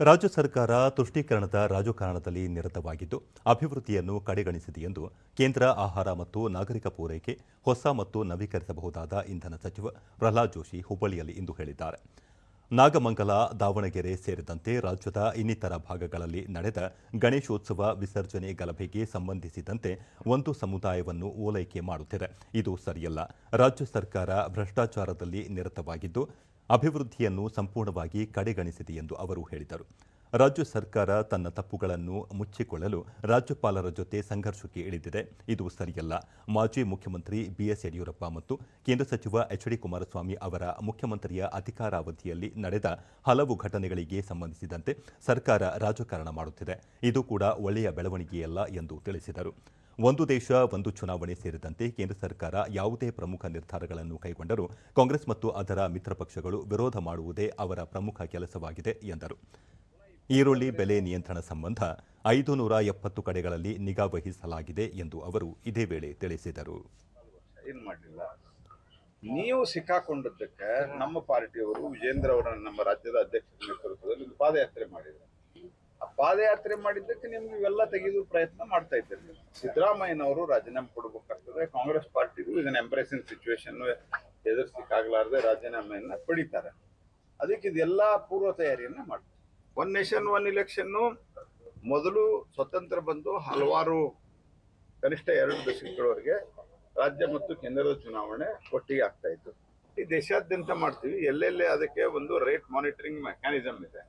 ರಾಜ್ಯ ಸರ್ಕಾರ ತುಷ್ಟೀಕರಣದ ರಾಜಕಾರಣದಲ್ಲಿ ನಿರತವಾಗಿದ್ದು, ಅಭಿವೃದ್ಧಿಯನ್ನು ಕಡೆಗಣಿಸಿದೆ ಎಂದು ಕೇಂದ್ರ ಆಹಾರ ಮತ್ತು ನಾಗರಿಕ ಪೂರೈಕೆ, ಹೊಸ ಮತ್ತು ನವೀಕರಿಸಬಹುದಾದ ಇಂಧನ ಸಚಿವ ಪ್ರಹ್ಲಾದ್ ಜೋಶಿ ಹುಬ್ಬಳ್ಳಿಯಲ್ಲಿ ಇಂದು ಹೇಳಿದ್ದಾರೆ. ನಾಗಮಂಗಲ, ದಾವಣಗೆರೆ ಸೇರಿದಂತೆ ರಾಜ್ಯದ ಇನ್ನಿತರ ಭಾಗಗಳಲ್ಲಿ ನಡೆದ ಗಣೇಶೋತ್ಸವ ವಿಸರ್ಜನೆ ಗಲಭೆಗೆ ಸಂಬಂಧಿಸಿದಂತೆ ಒಂದು ಸಮುದಾಯವನ್ನು ಓಲೈಕೆ ಮಾಡುತ್ತಿದೆ. ಇದು ಸರಿಯಲ್ಲ. ರಾಜ್ಯ ಸರ್ಕಾರ ಭ್ರಷ್ಟಾಚಾರದಲ್ಲಿ ನಿರತವಾಗಿದ್ದು ಅಭಿವೃದ್ಧಿಯನ್ನು ಸಂಪೂರ್ಣವಾಗಿ ಕಡೆಗಣಿಸಿದೆ ಎಂದು ಅವರು ಹೇಳಿದರು. ರಾಜ್ಯ ಸರ್ಕಾರ ತನ್ನ ತಪ್ಪುಗಳನ್ನು ಮುಚ್ಚಿಕೊಳ್ಳಲು ರಾಜ್ಯಪಾಲರ ಜೊತೆ ಸಂಘರ್ಷಕ್ಕೆ ಇಳಿದಿದೆ. ಇದು ಸರಿಯಲ್ಲ. ಮಾಜಿ ಮುಖ್ಯಮಂತ್ರಿ ಬಿಎಸ್ ಯಡಿಯೂರಪ್ಪ ಮತ್ತು ಕೇಂದ್ರ ಸಚಿವ ಎಚ್ ಡಿ ಕುಮಾರಸ್ವಾಮಿ ಅವರ ಮುಖ್ಯಮಂತ್ರಿಯ ಅಧಿಕಾರಾವಧಿಯಲ್ಲಿ ನಡೆದ ಹಲವು ಘಟನೆಗಳಿಗೆ ಸಂಬಂಧಿಸಿದಂತೆ ಸರ್ಕಾರ ರಾಜಕಾರಣ ಮಾಡುತ್ತಿದೆ. ಇದು ಕೂಡ ಒಳ್ಳೆಯ ಬೆಳವಣಿಗೆಯಲ್ಲ ಎಂದು ತಿಳಿಸಿದರು. ಒಂದು ದೇಶ, ಒಂದು ಚುನಾವಣೆ ಸೇರಿದಂತೆ ಕೇಂದ್ರ ಸರ್ಕಾರ ಯಾವುದೇ ಪ್ರಮುಖ ನಿರ್ಧಾರಗಳನ್ನು ಕೈಗೊಂಡರೂ ಕಾಂಗ್ರೆಸ್ ಮತ್ತು ಅದರ ಮಿತ್ರ ಪಕ್ಷಗಳು ವಿರೋಧ ಮಾಡುವುದೇ ಅವರ ಪ್ರಮುಖ ಕೆಲಸವಾಗಿದೆ, ಎಂದರು. ಈರುಳ್ಳಿ ಬೆಲೆ ನಿಯಂತ್ರಣ ಸಂಬಂಧ ಐದು ನೂರ ಎಪ್ಪತ್ತು ಕಡೆಗಳಲ್ಲಿ ನಿಗಾ ವಹಿಸಲಾಗಿದೆ ಎಂದು ಅವರು ಇದೇ ವೇಳೆ ತಿಳಿಸಿದರು. ನೀವು ಸಿಕ್ಕಾಕೊಂಡದ್ದಕ್ಕೆ ನಮ್ಮ ಪಾರ್ಟಿಯವರು ವಿಜೇಂದ್ರ ಅವರ ನಮ್ಮ ರಾಜ್ಯದ ಅಧ್ಯಕ್ಷರ ನೇತೃತ್ವದಲ್ಲಿ ಪಾದಯಾತ್ರೆ ಮಾಡಿದ್ರು. ಪಾದಯಾತ್ರೆ ಮಾಡಿದ್ದಕ್ಕೆ ನಿಮ್ಗೆ ಇವೆಲ್ಲ ತೆಗೆದು ಪ್ರಯತ್ನ ಮಾಡ್ತಾ ಇದ್ದೀರಿ ನೀವು ಸಿದ್ದರಾಮಯ್ಯನವರು ರಾಜೀನಾಮೆ ಕೊಡ್ಬೇಕಾಗ್ತದೆ. ಕಾಂಗ್ರೆಸ್ ಪಾರ್ಟಿಗೂ ಇದನ್ನ ಎಂಪ್ರೆಸಿಂಗ್ ಸಿಚುವೇಶನ್ ಎದುರಿಸಲಿಕ್ಕಾಗಲಾರದೆ ರಾಜೀನಾಮೆಯನ್ನ ಪಡಿತಾರೆ. ಅದಕ್ಕೆ ಇದೆಲ್ಲ ಪೂರ್ವ ತಯಾರಿಯನ್ನ ಮಾಡ್ತಾರೆ. ಒನ್ ನೇಷನ್ ಒನ್ ಇಲೆಕ್ಷನ್ನು ಮೊದಲು ಸ್ವತಂತ್ರ ಬಂದು ಹಲವಾರು ಕನಿಷ್ಠ ಎರಡು ದಶಕಗಳವರೆಗೆ ರಾಜ್ಯ ಮತ್ತು ಕೇಂದ್ರದ ಚುನಾವಣೆ ಒಟ್ಟಿಗೆ ಆಗ್ತಾ ಇತ್ತು. ಈ ದೇಶಾದ್ಯಂತ ಮಾಡ್ತೀವಿ. ಎಲ್ಲೆಲ್ಲಿ ಅದಕ್ಕೆ ಒಂದು ರೇಟ್ ಮಾನಿಟರಿಂಗ್ ಮೆಕ್ಯಾನಿಸಮ್ ಇದೆ.